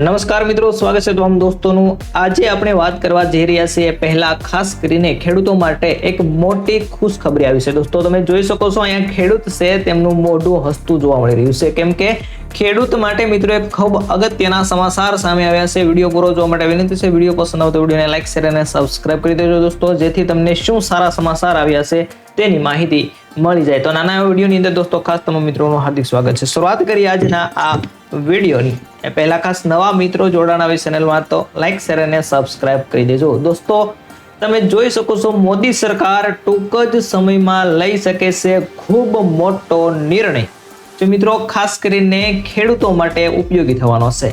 નમસ્કાર મિત્રો, સ્વાગત છે તમામ દોસ્તોનું. આજે આપણે વાત કરવા જઈ રહ્યા છીએ પહેલા ખાસ કરીને ખેડૂતો માટે એક મોટી ખુશખબરી આવી છે. દોસ્તો, તમે જોઈ શકો છો અહીંયા ખેડૂત છે, તેમનું મોઢું હસતું જોવા મળી રહ્યું છે. કેમ કે ખેડૂત માટે મિત્રો એક ખૂબ અગત્યના સમાચાર સામે આવ્યા છે. વીડિયો પૂરો જોવા માટે વિનંતી છે. વીડિયો પસંદ આવતો વિડીયોને લાઈક, શેર અને સબસ્ક્રાઇબ કરી દેજો દોસ્તો, જેથી તમને શું સારા સમાચાર આવ્યા છે તેની માહિતી મળી જાય. તો નાના વિડીયોની અંદર દોસ્તો, ખાસ તમામ મિત્રોનું હાર્દિક સ્વાગત છે. શરૂઆત કરીએ આજના આ વિડીયોની. એ પહેલા ખાસ નવા મિત્રો જોડાણ આવી ચેનલમાં તો લાઈક શેર અને સબસ્ક્રાઇબ કરી દેજો. દોસ્તો, તમે જોઈ શકો છો મોદી સરકાર ટૂંક જ સમયમાં લઈ શકે છે ખૂબ મોટો નિર્ણય. જે મિત્રો, ખાસ કરીને ખેડૂતો માટે ઉપયોગી થવાનો છે.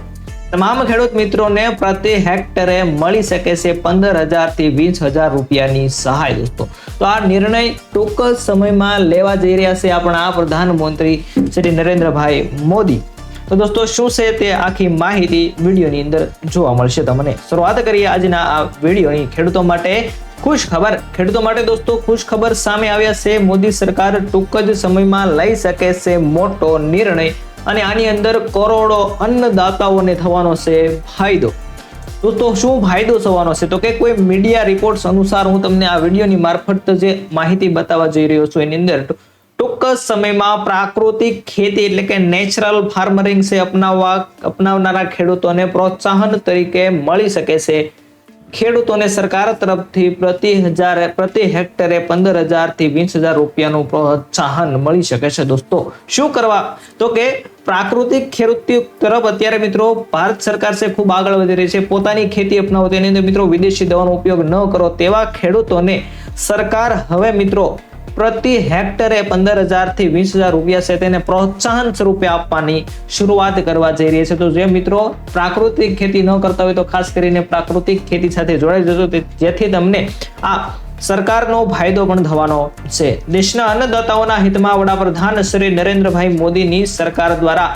તમામ ખેડૂત મિત્રોને પ્રતિ હેક્ટરે મળી શકે છે પંદર હજારથી વીસ હજાર રૂપિયાની સહાય, દોસ્તો. તો આ નિર્ણય ટૂંક સમયમાં લેવા જઈ રહ્યા છે આપણા પ્રધાનમંત્રી શ્રી નરેન્દ્રભાઈ મોદી. તો દોસ્તો, શું છે તે આખી માહિતી વિડીયોની અંદર જોવા મળશે તમને. શરૂઆત કરીએ આજના આ વિડીયોની. ખેડૂતો માટે ખુશ ખબર. ખેડૂતો માટે દોસ્તો, ખુશ ખબર સામે આવ્યા છે. મોદી સરકાર ટૂંક જ સમયમાં લઈ શકે છે મોટો નિર્ણય. અને આની અંદર કરોડો અન્નદાતાઓને થવાનો છે ફાયદો. તો તો શું ફાયદો થવાનો છે? તો કે કોઈ મીડિયા રિપોર્ટ્સ અનુસાર હું તમને આ વિડીયોની મારફત જે માહિતી બતાવવા જઈ રહ્યો છું એની અંદર, ટૂંક સમયમાં પ્રાકૃતિક ખેતી એટલે કે નેચરલ ફાર્મરિંગ છે અપનાવવા, અપનાવનારા ખેડૂતોને પ્રોત્સાહન તરીકે મળી શકે છે. ખેડૂતોને સરકાર તરફથી પ્રતિ હજાર, પ્રતિ હેક્ટરે પંદર હજારથી વીસ હજાર રૂપિયાનું પ્રોત્સાહન મળી શકે છે દોસ્તો. શું કરવા? તો કે પ્રાકૃતિક ખેડૂત તરફ અત્યારે મિત્રો ભારત સરકાર છે ખૂબ આગળ વધી રહી છે. પોતાની ખેતી અપનાવો. તેની અંદર મિત્રો વિદેશી દવાનો ઉપયોગ ન કરો. તેવા ખેડૂતોને સરકાર હવે મિત્રો પ્રતિ હેક્ટરે પંદર હજારથી વીસ હજાર રૂપિયા છે તેને પ્રોત્સાહન સ્વરૂપે આપવાની શરૂઆત કરવા જઈ રહી છે. તો જે મિત્રો પ્રાકૃતિક ખેતી ન કરતા હોય તો ખાસ કરીને પ્રાકૃતિક ખેતી સાથે જોડાઈ જજો. જેથી તમને આ સરકારનો ફાયદો પણ થવાનો છે. દેશના અન્નદાતાઓના હિતમાં વડાપ્રધાન શ્રી નરેન્દ્રભાઈ મોદીની સરકાર દ્વારા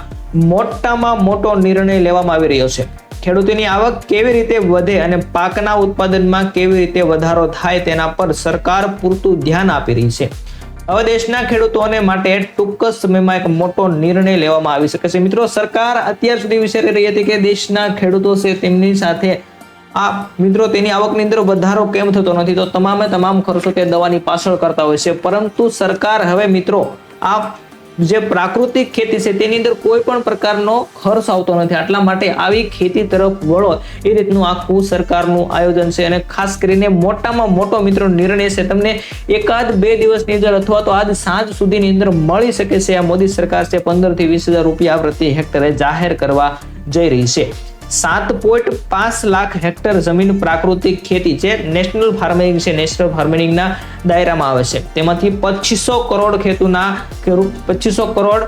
મોટામાં મોટો નિર્ણય લેવામાં આવી રહ્યો છે. ખેડૂતોની આવક કેવી રીતે વધે અને પાકના ઉત્પાદનમાં કેવી રીતે વધારો થાય તેના પર સરકાર પૂરતું ધ્યાન આપી રહી છે. હવે દેશના ખેડૂતોને માટે ટૂંક સમયમાં એક મોટો નિર્ણય લેવામાં આવી શકે છે. મિત્રો, સરકાર અત્યાર સુધી વિચારી રહી હતી કે દેશના ખેડૂતો છે તેમની સાથે આ મિત્રો, તેની આવકની અંદર વધારો કેમ થતો નથી? તો તમામે તમામ ખર્ચો તે દવાની પાછળ કરતા હોય છે. પરંતુ સરકાર, હવે મિત્રો, આ જે પ્રાકૃતિક ખેતી છે, તેની અંદર કોઈ પણ પ્રકારનો ખર્ચ આવતો નથી. આટલા માટે આવી ખેતી તરફ વળો. એ રીતનું આખું સરકારનું આયોજન છે અને ખાસ કરીને મોટામાં મોટો મિત્રો નિર્ણય છે, તમને એકાદ બે દિવસની અંદર અથવા તો આજ સાંજ સુધીની અંદર મળી શકે છે. આ મોદી સરકાર છે પંદરથી વીસ હજાર રૂપિયા પ્રતિ હેક્ટરે જાહેર કરવા જઈ રહી છે. સાત પોઈન્ટ પાંચ લાખ હેક્ટર જમીન પ્રાકૃતિક ખેતી છે નેશનલ ફાર્મિંગ છે, નેશનલ ફાર્મિંગના દાયરામાં આવે છે. તેમાંથી પચીસો કરોડ ખેતુના પચીસો કરોડ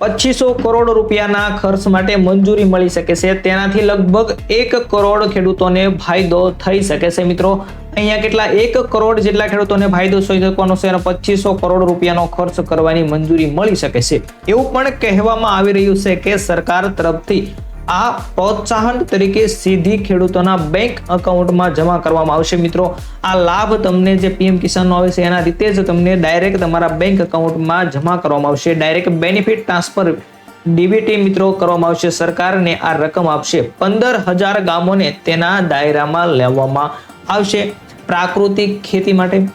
પચીસો કરોડ રૂપિયાના ખર્ચ માટે મંજૂરી મળી શકે છે. તેનાથી લગભગ એક કરોડ ખેડૂતોને ફાયદો થઈ શકે છે. મિત્રો, અહીંયા કેટલા એક કરોડ જેટલા ખેડૂતોને ફાયદો થઈ શકવાનો છે અને પચીસો કરોડ રૂપિયાનો ખર્ચ કરવાની મંજૂરી મળી શકે છે. એવું પણ કહેવામાં આવી રહ્યું છે કે સરકાર તરફથી આ પ્રોત્સાહન તરીકે સીધી ખેડૂતોના બેંક અકાઉન્ટમાં જમા કરવામાં આવશે. મિત્રો, આ લાભ તમને જે પીએમ કિસાનનો આવે છે, એના રીતે જ તમને ડાયરેક્ટ તમારા બેંક અકાઉન્ટમાં જમા કરવામાં આવશે. ડાયરેક્ટ બેનિફિટ ટ્રાન્સફર ડીબીટી મિત્રો કરવામાં આવશે. સરકારને આ રકમ આપશે. પંદર હજાર ગામોને તેના દાયરામાં લેવામાં આવશે. પ્રાકૃતિક ખેતી માટે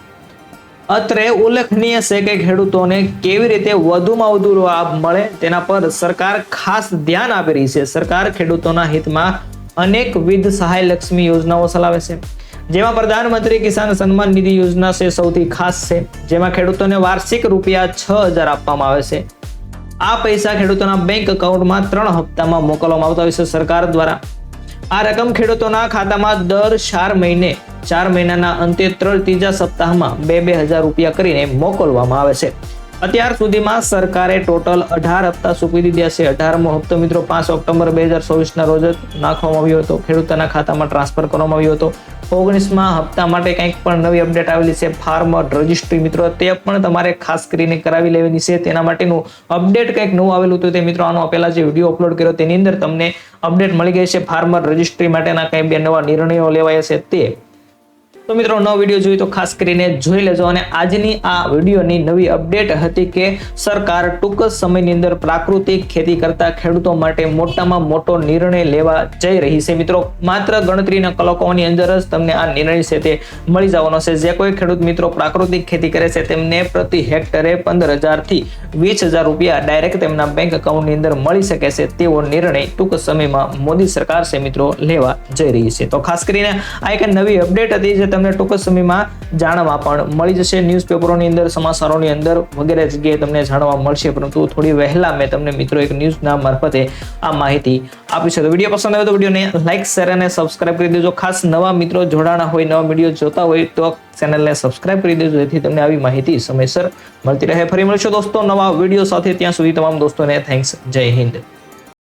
અત્રે ઉલ્લેખનીય છે કે ખેડૂતોને કેવી રીતે વધુમાં વધુ લાભ મળે તેના પર સરકાર ખાસ ધ્યાન આપી રહી છે. સરકાર ખેડૂતોના હિતમાં અનેકવિધ સહાય લક્ષ્મી યોજનાઓ ચલાવે છે. જેમાં પ્રધાનમંત્રી કિસાન સન્માન નિધિ યોજના છે, સૌથી ખાસ છે. જેમાં ખેડૂતોને વાર્ષિક રૂપિયા છ હજાર આપવામાં આવે છે. આ પૈસા ખેડૂતોના બેંક એકાઉન્ટમાં ત્રણ હપ્તામાં મોકલવામાં આવતા હોય છે સરકાર દ્વારા. આ રકમ ખેડૂતોના ખાતામાં દર ચાર મહિને ચાર મહિનાના અંતે ત્રણ ત્રીજા સપ્તાહમાં બે બે હજાર રૂપિયા કરીને મોકલવામાં આવે છે. અત્યાર સુધીમાં સરકારે ટોટલ અઢાર હપ્તા સોંપી દીધા છે. અઢારમો હપ્તો મિત્રો પાંચ ઓક્ટોબર બે હજાર ચોવીસના રોજ નાખવામાં આવ્યો હતો. ખેડૂતોના ખાતામાં ટ્રાન્સફર કરવામાં આવ્યો હતો. ઓગણીસમાં હપ્તા માટે કંઈક પણ નવી અપડેટ આવેલી છે. ફાર્મર રજિસ્ટ્રી મિત્રો, તે પણ તમારે ખાસ કરીને કરાવી લેવાની છે. તેના માટેનું અપડેટ કંઈક નવું આવેલું હતું તે મિત્રો, આનો પહેલા જે વીડિયો અપલોડ કર્યો તેની અંદર તમને અપડેટ મળી ગઈ છે. ફાર્મર રજિસ્ટ્રી માટેના કંઈ બે નવા નિર્ણયો લેવાયા છે તે તો મિત્રો, નવો વીડિયો જોઈ તો ખાસ કરીને જોઈ લેજો. અને આજની આ વિડીયોની નવી અપડેટ હતી કે સરકાર ટૂંક સમયની અંદર પ્રાકૃતિક ખેતી કરતા ખેડૂતો માટે મોટામાં મોટો નિર્ણય લેવા જઈ રહી છે. મિત્રો, માત્ર ગણતરીના કલાકોની અંદર જ તમને આ નિર્ણય છે તે મળી જવાનો છે. જે કોઈ ખેડૂત મિત્રો પ્રાકૃતિક ખેતી કરે છે, તેમને પ્રતિ હેક્ટરે પંદર હજારથી વીસ હજાર રૂપિયા ડાયરેક્ટ તેમના બેંક એકાઉન્ટની અંદર મળી શકે છે. તેવો નિર્ણય ટૂંક સમયમાં મોદી સરકાર છે, મિત્રો, લેવા જઈ રહી છે. તો ખાસ કરીને આ એક નવી અપડેટ હતી જે તમને ટૂંક સમયમાં જાણવા પણ મળી જશે. ન્યૂઝપેપરોની અંદર, સમાચારોની અંદર વગેરે જગ્યાએ તમને જાણવા મળશે. પરંતુ થોડી વહેલા મેં તમને મિત્રો એક ન્યૂઝના મારફતે આ માહિતી આપી છે. તો વીડિયો પસંદ આવે તો વિડીયોને લાઇક શેર અને સબસ્ક્રાઇબ કરી દેજો. ખાસ નવા મિત્રો જોડાણા હોય, નવા વીડિયો જોતા હોય, તો ચેનલને સબસ્ક્રાઇબ કરી દેજો. જેથી તમને આવી માહિતી સમયસર મળતી રહે. ફરી મળશો દોસ્તો નવા વીડિયો સાથે. ત્યાં સુધી તમામ દોસ્તોને થેન્ક્સ જય હિન્દ.